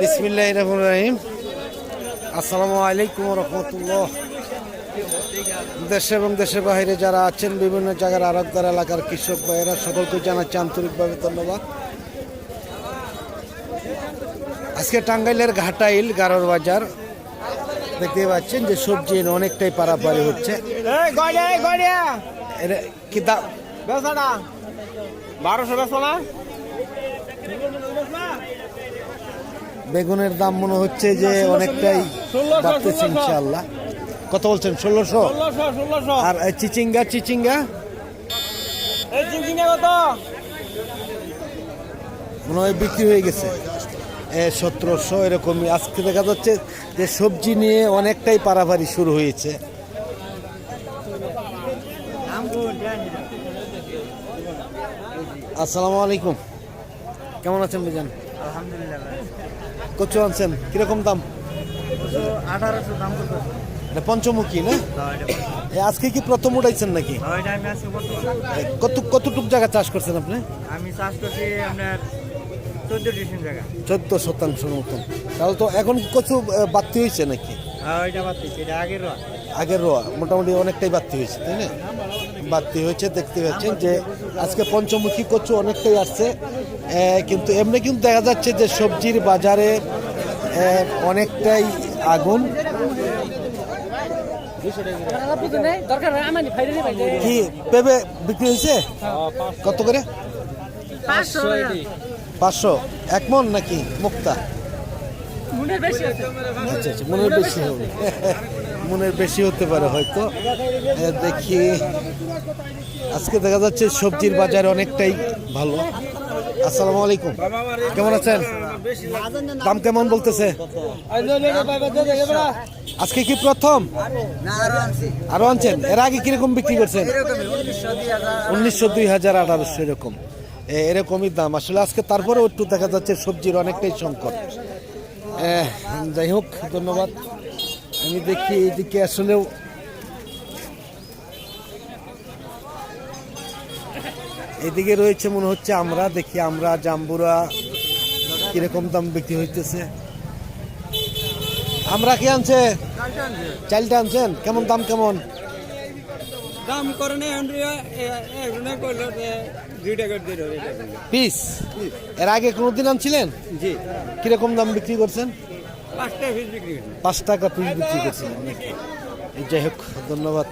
বিসমিল্লাহ রহমান রহিম। আসসালামু আলাইকুম রহমতুল্লাহ। দেশে এবং দেশের বাইরে যারা আছেন বিভিন্ন জায়গার আরবদার এলাকার কৃষক ভাইয়েরা সকলকে জানাচ্ছি আন্তরিকভাবে ধন্যবাদ। আজকে টাঙ্গাইলের ঘাটাইল গারোর বাজার দেখতে পাচ্ছেন যে সবজি অনেকটাই পারাপারি হচ্ছে। কি দাম বারোশো বেসো না? বেগুনের দাম মনে হচ্ছে যে অনেকটাই বাড়তেছে ইনশাল্লাহ কত বলছেন? ষোলোশো? আর এই চিচিঙ্গা চিচিঙ্গা? এই চিনচিনে কত? মনে হয় বিক্রি হয়ে গেছে। সতেরোশো এরকমই। আজকে দেখা যাচ্ছে যে সবজি নিয়ে অনেকটাই পারাপারি শুরু হয়েছে। আসসালামু আলাইকুম। কেমন আছেন ভাইজান? আলহামদুলিল্লাহ কচু আনছেন? কীরকম দাম? এটা পঞ্চমুখী না? আজকে কি প্রথম উঠাইছেন নাকি? এ, কত কতটুক জায়গা চাষ করছেন আপনি? আমি চাষ করছি আপনার চোদ্দ শতাংশের মতন। তাহলে তো এখন কচু বাড়তি হয়েছে নাকি? এটা আগের রোয়া। আগের রোয়া মোটামুটি অনেকটাই বাড়তি হয়েছে তাই না? বাড়তি হয়েছে দেখতে পাচ্ছেন যে আজকে পঞ্চমুখী কচু অনেকটাই আসছে। কিন্তু এমনি কিন্তু দেখা যাচ্ছে যে সবজির বাজারে অনেকটাই আগুন। কি, পেঁপে বিক্রি হয়েছে? কত করে? পাঁচশো। এক মন নাকি, মুক্তা? আচ্ছা আচ্ছা মনের বেশি হবে। মনের বেশি হতে পারে হয়তো। দেখি। আজকে দেখা যাচ্ছে সবজির বাজার অনেকটাই ভালো। আসসালামু আলাইকুম। কেমন আছেন? দাম কেমন বলতেছে? আজকে কি প্রথম? আরও আনছেন? এর আগে কীরকম বিক্রি করছেন? উনিশশো দুই হাজার আঠারোশো এরকম। এরকমই দাম। আসলে আজকে তারপরেও একটু দেখা যাচ্ছে সবজির অনেকটাই সংকট। যাই হোক, ধন্যবাদ। আমি দেখি এইদিকে আসলেও এদিকে রয়েছে মনে হচ্ছে আমরা দেখি আমরা জাম্বুরা কীরকম দাম বিক্রি হইতেছে। আমরা কি আনছে? চালটা আনছেন? কেমন দাম কেমন? দাম করে নেই করল দুই টাকা দিয়ে দেবে পিস? এর আগে কোনোদিন আনছিলেন? জি। কীরকম দাম বিক্রি করছেন? পাঁচ টাকা পিস বিক্রি করছিলেন যাই হোক ধন্যবাদ।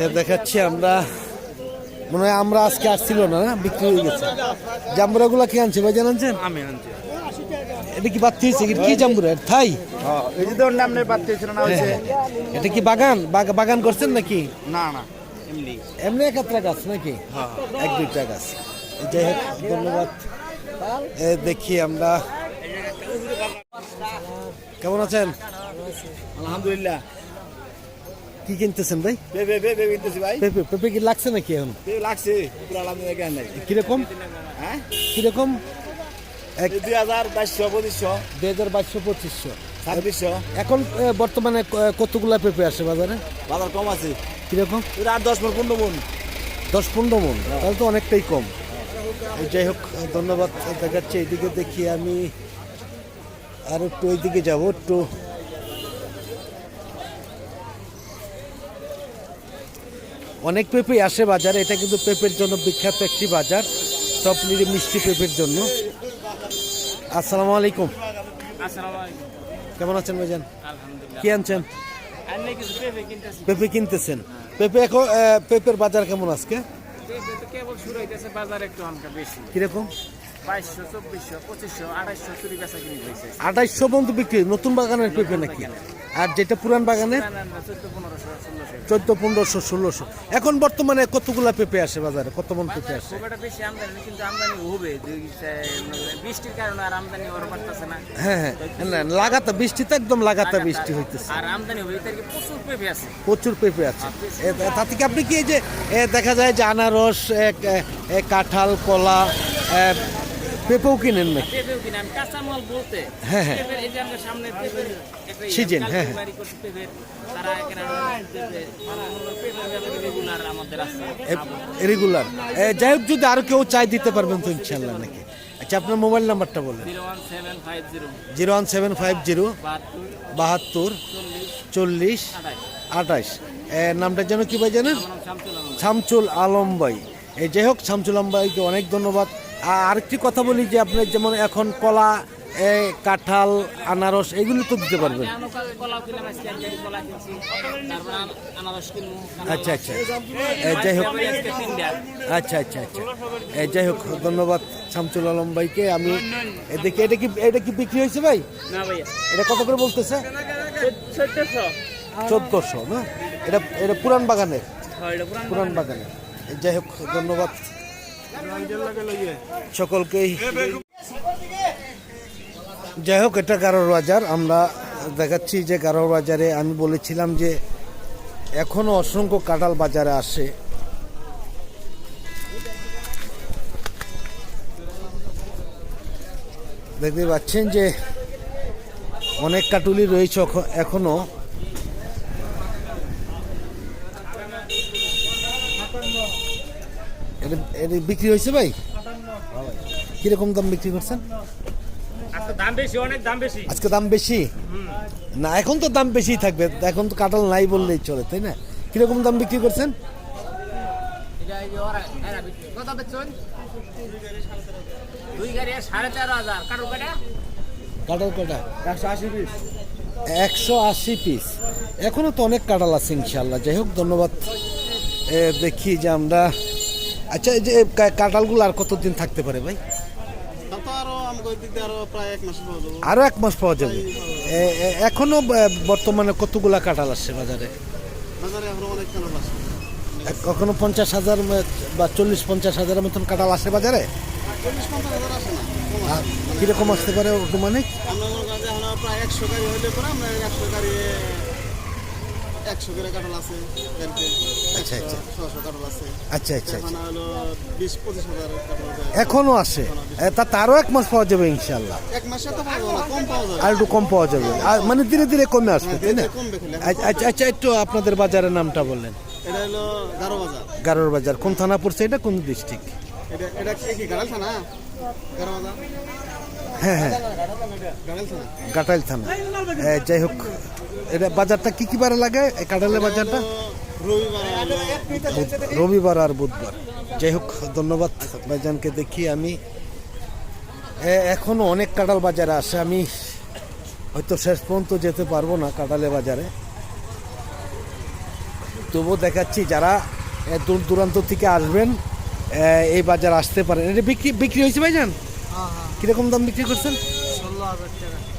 এ দেখাচ্ছি আমরা। মনে হয় আমরা আজকে আসছিল না না? বিক্রি হয়ে গেছে। জাম্বুরাগুলো কি আনছে ভাই জানাচ্ছেন আমি আনছি। এটা কি বাড়তি হয়েছে? কি- জাম্বুরা? থাই? এই যে ধরুন আপনার বাচ্চা ছিল না হয়েছে এটা কি বাগান? বাগান করছেন নাকি? না না এমনি। এমনি এক একটা গাছ নাকি? এক দুইটা গাছ। যাই হোক ধন্যবাদ। এ দেখি আমরা। কেমন আছেন? আলহামদুলিল্লাহ। কি কিনতেছেন ভাই? বেবে বেবে কিনতেছি ভাই। পেঁপে পেঁপে কি লাগছে নাকি এখন? বেবে লাগছে পুরো আলহামদুলিল্লাহ জ্ঞান নাই। কীরকম? হ্যাঁ? কীরকম? দুই হাজার বাইশশো পঁচিশশো। দুই হাজার বাইশশো পঁচিশশো। ছাব্বিশশো। এখন বর্তমানে ক- কতগুলা পেঁপে আসে বাজারে? বাজার কম আছে। কীরকম? আট দশ মন পনেরো মন। দশ পনেরো মন? তাহলে তো অনেকটাই কম। এই যাই হোক ধন্যবাদ দেখাচ্ছে। এইদিকে দেখি আমি আর একটু ওইদিকে যাব একটু অনেক পেঁপে আসে বাজারে এটা কিন্তু পেঁপের জন্য বিখ্যাত একটি বাজার টপ নিরি মিষ্টি পেঁপের জন্য। আসসালামু আলাইকুম। কেমন আছেন ভাইজান? কি আনছেন? পেঁপে কিনতেছেন। পেঁপে এখন পেঁপের বাজার কেমন আজকে? কীরকম? বাইশশো চব্বিশশো পঁচিশশো আড়াইশো চুরি বেচা কিনে হয়েছে। আঠাইশশো পর্যন্ত বিক্রি নতুন বাগানের পেঁপে নাকি? আর যেটা পুরান বাগানের? চোদ্দ পনেরোশো ষোলোশো। এখন বর্তমানে কতগুলা পেঁপে আসে বাজারে? কত মন পেঁপে আসে? বেশি আমদানি কিন্তু আমদানি হবে। বৃষ্টির কারণে আর আমদানি হওয়ার পারতেছে না। হ্যাঁ হ্যাঁ। না, লাগাতা বৃষ্টি তো একদম লাগাতা বৃষ্টি হইতেছে। আর আমদানি হবে এতে প্রচুর পেঁপে আছে। প্রচুর পেঁপে আছে। তা থেকে আপনি কি এই যে দেখা যায় যে আনারস কাঁঠাল কলা পেঁপেও কিনেন নাকি? পেঁপেও কিনে আমি কাঁচামাল বলতে। হ্যাঁ, হ্যাঁ। পেঁপের এই যে আমরা সামনে পেঁপের একটা ইয়ে, হ্যাঁ, হ্যাঁ। তারা রেগুলার আমাদের আছে। রেগুলার। যাই হোক যদি আরও কেউ চাই দিতে পারবেন তো ইনশাল্লাহ নাকি। আচ্ছা আপনার মোবাইল নাম্বারটা বলেন। Zero one seven five zero. বাহাত্তর। চল্লিশ। আঠাশ। নামটা যেন কি ভাই জানেন? শামচুল আলম। ভাই। এই যাই হোক শামচুল আলম ভাইকে অনেক ধন্যবাদ। আরেকটি কথা বলি যে আপনার যেমন এখন কলা কাঁঠাল আনারস এগুলো তো দিতে পারবেন। আচ্ছা আচ্ছা। যাই হোক। আচ্ছা আচ্ছা আচ্ছা। যাই হোক ধন্যবাদ শামসুল আলম ভাইকে। আমি দেখি এটা কি এটা কি বিক্রি হয়েছে ভাই? এটা কত করে বলতেছে? চোদ্দশো। না? এটা এটা পুরান বাগানের। পুরান পুরান বাগানের। যাই হোক ধন্যবাদ। সকলকেই। যাই হোক, এটা গারোর বাজার। আমরা দেখাচ্ছি যে গারোর বাজারে। আমি বলেছিলাম যে এখনও অসংখ্য কাঁঠাল বাজারে আসে। দেখতে পাচ্ছেন যে অনেক কাটুলি রয়েছে এখ- এটা বিক্রি হয়েছে ভাই? কীরকম দাম বিক্রি করছেন? আজকে দাম বেশি অনেক দাম বেশি। আজকে দাম বেশি? না এখন তো দাম বেশি থাকবে। এখন তো কাঁঠাল নাই বললেই চলে তাই না? কীরকম দাম বিক্রি করছেন? কাঁঠাল কটা একশো আশি পিস একশো আশি পিস এখনও তো অনেক কাঁঠাল আছে ইনশাল্লাহ যাই হোক ধন্যবাদ। দেখি যে আমরা আচ্ছা এই যে কাঁঠালগুলো আর কতদিন থাকতে পারে ভাই? আরও এক মাস পাওয়া এক মাস পাওয়া যাবে? এখনও বর্তমানে কতগুলা কাঁঠাল আসছে বাজারে? কখনো পঞ্চাশ হাজার বা চল্লিশ পঞ্চাশ হাজারের মতন কাঁঠাল আসে বাজারে। কীরকম আসতে পারে মানে আমরা মনে করেন যে এখন প্রায় একশো গাড়ি হইলে পরে আমরা একশো গাড়ি একশো করে কাঁঠাল আছে আচ্ছা, আচ্ছা। ছশো কাঁঠাল আছে। আচ্ছা আচ্ছা এখন আচ্ছা। হলো বিশ পঁচিশ হাজার কাঁঠাল আছে। তা তারও এক মাস পাওয়া যাবে ইনশাল্লাহ এক মাসে তো পাওয়া যাবে না, কম পাওয়া যাবে। আর একটু কম পাওয়া যাবে। আর মানে ধীরে ধীরে কমে আসবে তাই না। আচ্ছা, আচ্ছা আচ্ছা একটু আপনাদের বাজারের নামটা বললেন। এটা হলো গারো বাজার। গারোর বাজার। কোন থানা পড়ছে এটা? কোন ডিস্ট্রিক্ট এটা এটা কি কি গাড়াল থানা? গারো বাজার? হ্যাঁ হ্যাঁ। গাড়াল থানা। যাই হোক। এটা বাজারটা কি কি বারে লাগে? এই কাটালের বাজারটা? রবিবার আর বুধবার। যাই হোক ধন্যবাদ ভাইজানকে দেখি আমি। এ- এখনও অনেক কাঁঠাল বাজারে আসে আমি হয়তো শেষ পর্যন্ত যেতে পারব না কাঁঠালে বাজারে। তবুও দেখাচ্ছি যারা দূর দূরান্ত থেকে আসবেন এই বাজার আসতে পারেন। এটা বিক্রি বিক্রি হয়েছে ভাইজান? কীরকম দাম বিক্রি করছেন?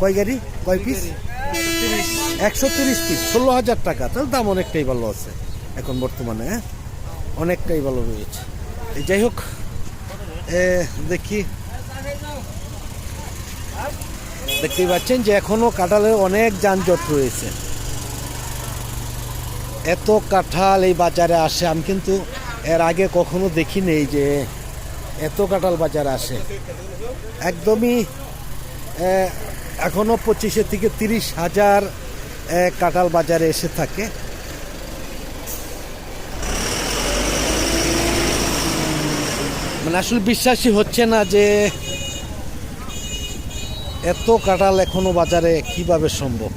কয় গাড়ি? কয় পিস একশো তিরিশ পিস ষোলো হাজার টাকা। তাহলে দাম অনেকটাই ভালো আছে এখন বর্তমানে হ্যাঁ? অনেকটাই ভালো রয়েছে। যাই হোক দেখি। দেখতেই পাচ্ছেন যে এখনও কাঁঠালে অনেক যানজট রয়েছে। এত কাঁঠাল এই বাজারে আসে আমি কিন্তু এর আগে কখনো দেখি নেই যে এত কাঁঠাল বাজারে আসে। একদমই এ, এখনও পঁচিশে থেকে তিরিশ হাজার কাঁঠাল বাজারে এসে থাকে। মানে আসলে বিশ্বাসই হচ্ছে না যে এত কাঁঠাল এখনও বাজারে কীভাবে সম্ভব?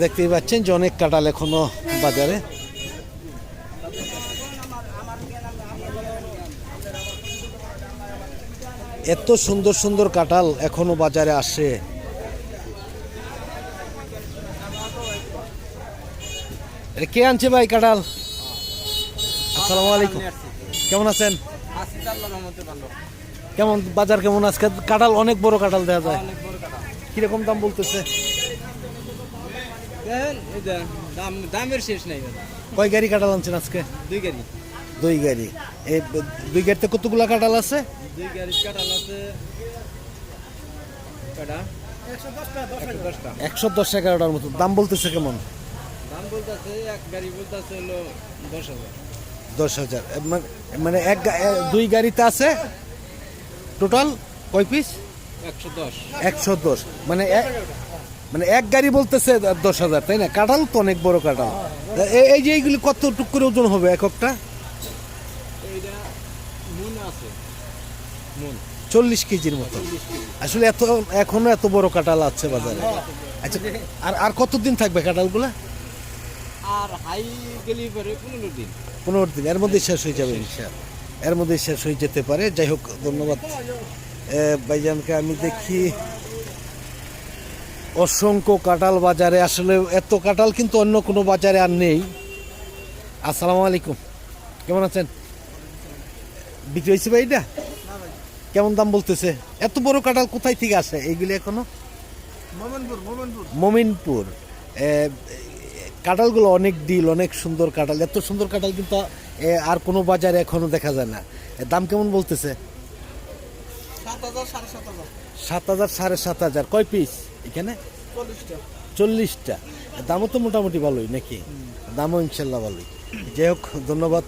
দেখতেই পাচ্ছেন যে অনেক কাঁঠাল এখনও বাজারে। এত সুন্দর সুন্দর কাঁঠাল এখনও বাজারে আসে। কে আনছে ভাই কাঁঠাল? আসসালামু আলাইকুম। কেমন আছেন? কেমন বাজার কেমন আজকে? কাঁঠাল অনেক বড় কাঁঠাল দেখা যায়। কীরকম দাম বলতেছে? দামের শেষ নাই কয় গাড়ি কাঁঠাল আনছেন আজকে? দুই গাড়ি। দুই গাড়ি। এই দুই গাড়িতে কতগুলা কাঁঠাল আছে? দুই আছে। কটা? একশো দশ এগারোটার মতো। দাম বলতেছে কেমন? দাম বলতেছে এক গাড়ি বলতেছে হলো দশ হাজার। দশ হাজার। মানে- মানে এক দুই গাড়িতে আছে? টোটাল কয় পিস একশো দশ। একশো দশ। মানে মানে এক গাড়ি বলতেছে দশ হাজার তাই না? কাঁঠাল তো অনেক বড় কাঁঠাল। এই যে এইগুলি কত টুক করে ওজন হবে এককটা? এইটা মুন আছে মুন চল্লিশ কেজির মতো আসলে এত এখনও এত বড় কাঁঠাল আছে বাজারে। আচ্ছা আর আর কতদিন থাকবে কাঁঠালগুলা? আর হাই গেলি পরে পনেরো দিন। পনেরো দিন। এর মধ্যে শেষ হয়ে যাবে ইনশাআল্লাহ। এর মধ্যে শেষ হয়ে যেতে পারে। যাই হোক ধন্যবাদ। ভাইজানকে আমি দেখি। অসংখ্য কাঁঠাল বাজারে। আসলে এত কাঁঠাল কিন্তু অন্য কোনো বাজারে আর নেই। আসসালামু আলাইকুম। কেমন আছেন? বিক্রি হয়েছে ভাই এটা কেমন দাম বলতেছে? এত বড় কাঁঠাল কোথায় থেকে আসে? এইগুলি এখনও? মোমেনপুর কাঁঠালগুলো অনেক ডিল অনেক সুন্দর কাঁঠাল। এত সুন্দর কাঁঠাল কিন্তু আর কোনো বাজারে এখনও দেখা যায় না। দাম কেমন বলতেছে? সাত হাজার সাড়ে সাত হাজার। কয় পিস এখানে? চল্লিশটা। দামও তো মোটামুটি ভালোই নাকি? দামও ইনশাল্লাহ ভালোই। যাই হোক ধন্যবাদ।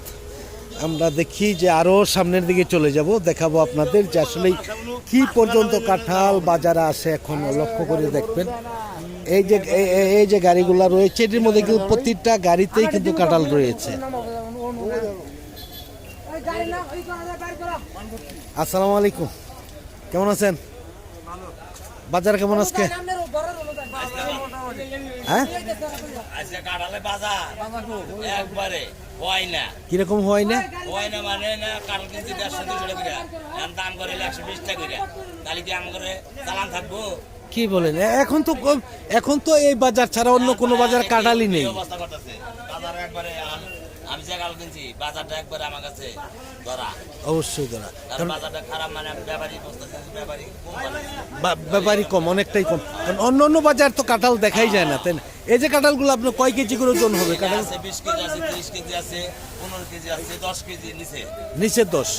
আমরা দেখি যে আরও সামনের দিকে চলে যাব, দেখাবো আপনাদের যে আসলে কি পর্যন্ত কাঁঠাল বাজারে আসে এখন, লক্ষ্য করে দেখবেন। এই যে এই- যে গাড়িগুলো রয়েছে, এটির মধ্যে কিন্তু প্রতিটা গাড়িতেই কিন্তু কাঁঠাল রয়েছে। আসসালামু আলাইকুম। কেমন আছেন? বাজার কেমন আজকে? হ্যাঁ? আজকে কাঁঠালে বাজার। একবারে হয় না। কীরকম হয় না? হয় না মানে না কাঁঠাল কিনছি দেড়শো দুশো টাকা এখন দাম করে একশো বিশ টাকা তাহলে কি আমার চালান থাকব? কি বলেন? এখন তো এখন তো এই বাজার ছাড়া অন্য কোনো বাজার কাঁঠালই নেই। অবস্থা করতেছে? বাজার একবারে আমি যে কাল কিনছি বাজারটা একবারে আমার কাছে ধরা। অবশ্যই ধরা। কারণ বাজারটা খারাপ মানে আমি ব্যাপারী বুঝতেছি ব্যাপারী কম কম অনেকটাই কম। কারণ অন্য অন্য বাজার তো কাঁঠাল দেখাই যায় না তাই না? এই যে কাঁঠালগুলো আপনার কয় কেজি করে ওজন হবে? কাঁঠাল বিশ কেজি আছে তিরিশ কেজি আছে পনেরো কেজি আছে দশ কেজি নিচে। নিচে দশ।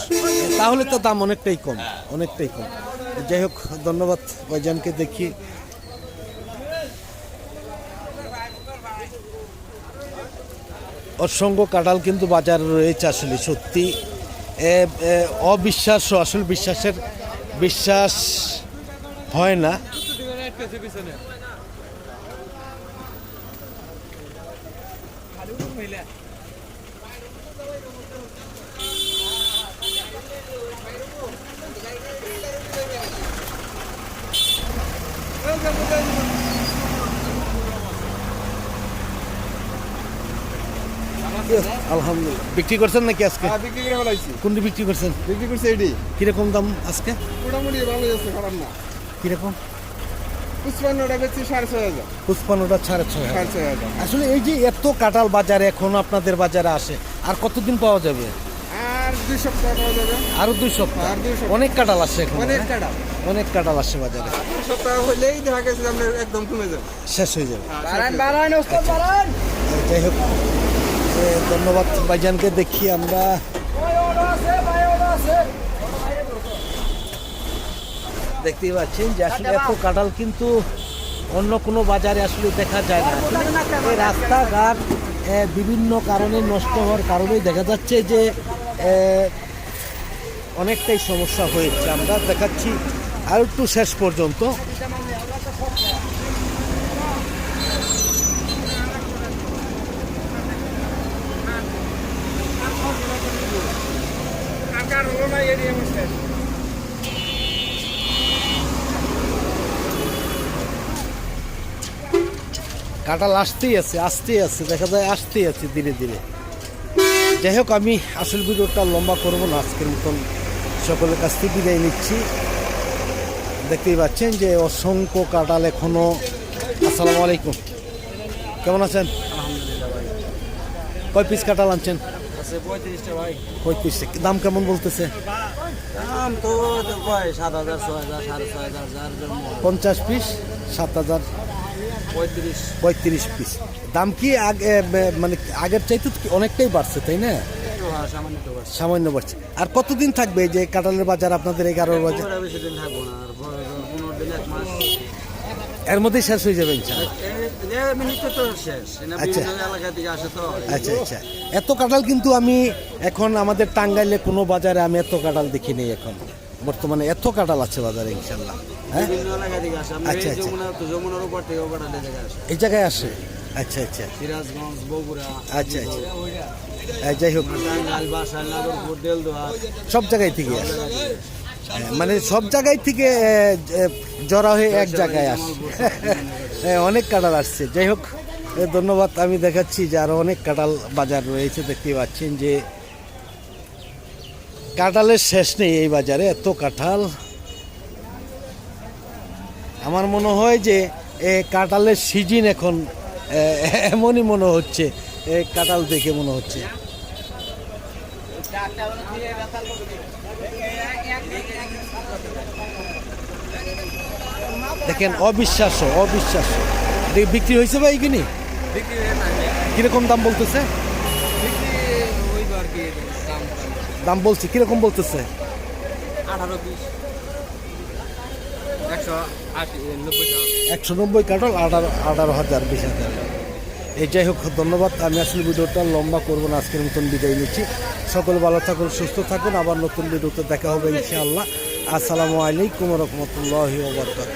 তাহলে তো দাম অনেকটাই কম অনেকটাই কম। যাই হোক ধন্যবাদ ভাইজানকে দেখি। অসংখ্য কাঁঠাল কিন্তু বাজারে রয়েছে আসলে সত্যি। অবিশ্বাস আসল বিশ্বাসের বিশ্বাস হয় না। আলহামদুলিল্লাহ বিক্রি করছেন নাকি আজকে? হ্যাঁ বিক্রি করে ফেলাইছি। কোনটি বিক্রি করছেন? বিক্রি করছে এটি কীরকম দাম আজকে? মোটামুটি খারাপ না। কীরকম? পুষ্পান্নটা বেচছি সাড়ে ছয় হাজার। ছয় সাড়ে ছয় হাজার। আসলে এই যে এত কাঁঠাল বাজারে এখন আপনাদের বাজারে আসে আর কতদিন পাওয়া যাবে? আর দুই সপ্তাহ পাওয়া যাবে। আরও দুই সপ্তাহ? আর অনেক কাঁঠাল আসে এখন অনেক হ্যাঁ? অনেক কাঁঠাল আসে বাজারে। সপ্তাহ হলেই দেখা গেছে একদম কমে যাবে। শেষ হয়ে যাবে। ওস্তাদ বাড়ান যাই হোক। ধন্যবাদ ভাইজানকে দেখি আমরা। দেখতেই পাচ্ছেন, যে আসলে এত কাঁঠাল কিন্তু অন্য কোনো বাজারে আসলে দেখা যায় না। এই রাস্তাঘাট বিভিন্ন কারণে নষ্ট হওয়ার কারণেই দেখা যাচ্ছে যে অনেকটাই সমস্যা হয়েছে। আমরা দেখাচ্ছি আর একটু শেষ পর্যন্ত। কাঁঠাল আসতেই আছে আসতেই আছে দেখা যায় আসতেই আছে ধীরে ধীরে যাই হোক আমি আসল ভিডিওটা লম্বা করব না আজকের মতন সকলের কাছ থেকে বিদায় নিচ্ছি। দেখতেই পাচ্ছেন যে অসংখ্য কাঁঠাল এখনও। আসসালামু আলাইকুম। কেমন আছেন? কয় পিস কাঁঠাল আনছেন? পঁয়ত্রিশটা দাম কেমন বলতেছে? দাম তো পঞ্চাশ পিস সাত হাজার। পঁয়ত্রিশ। পিস দাম কি আগে মানে আগের চাইতে তো অনেকটাই বাড়ছে তাই না? সামান্য বাড়ছে। আর কতদিন থাকবে এই যে কাঁঠালের বাজার আপনাদের এগারো বাজার? এর মধ্যেই শেষ হয়ে যাবে আচ্ছা। আচ্ছা আচ্ছা। এত কাঁঠাল কিন্তু আমি এখন আমাদের টাঙ্গাইলে কোনো বাজারে আমি এত কাঁঠাল দেখিনি এখন। বর্তমানে এত কাঁঠাল আছে বাজারে ইনশাল্লাহ হ্যাঁ? থেকে আচ্ছা, আচ্ছা। যমুনার উপর থেকে কাঁঠাল জায়গায় আসে। এই জায়গায় আসে? আচ্ছা আচ্ছা। সিরাজগঞ্জ বগুড়া আচ্ছা আচ্ছা। হ্যাঁ, যাই হোক। সব জায়গায় থেকে আসে। হ্যাঁ, মানে সব জায়গায় থেকে জড়া হয়ে এক জায়গায় আসে। হ্যাঁ, অনেক কাঁঠাল আসছে। যাই হোক এ, ধন্যবাদ। আমি দেখাচ্ছি যে আরও অনেক কাঁঠাল বাজার রয়েছে দেখতে পাচ্ছেন যে কাঁঠালের শেষ নেই এই বাজারে। এত কাঁঠাল। আমার মনে হয় যে এ, কাঁঠালের সিজন এখন এমনই মনে হচ্ছে এ, কাঁঠাল দেখে মনে হচ্ছে। দেখেন অবিশ্বাস্য অবিশ্বাস্য। বিক্রি হয়েছে ভাই কিনি কীরকম দাম বলতেছে? দাম। বলছে কীরকম বলতেছে? আঠারো পিস একশো আশি নব্বই টাকা একশো নব্বই কাটল আঠারো আঠারো হাজার, বিশ হাজার। এই যাই হোক, ধন্যবাদ। আমি আসলে ভিডিওটা লম্বা করব না, আজকের মতন বিদায় নিচ্ছি। সকল ভালো থাকুন, সুস্থ থাকুন। আবার নতুন ভিডিওতে দেখা হবে ইনশাআল্লাহ। আসসালামু আলাইকুম রহমতুল্লাহ বরকাত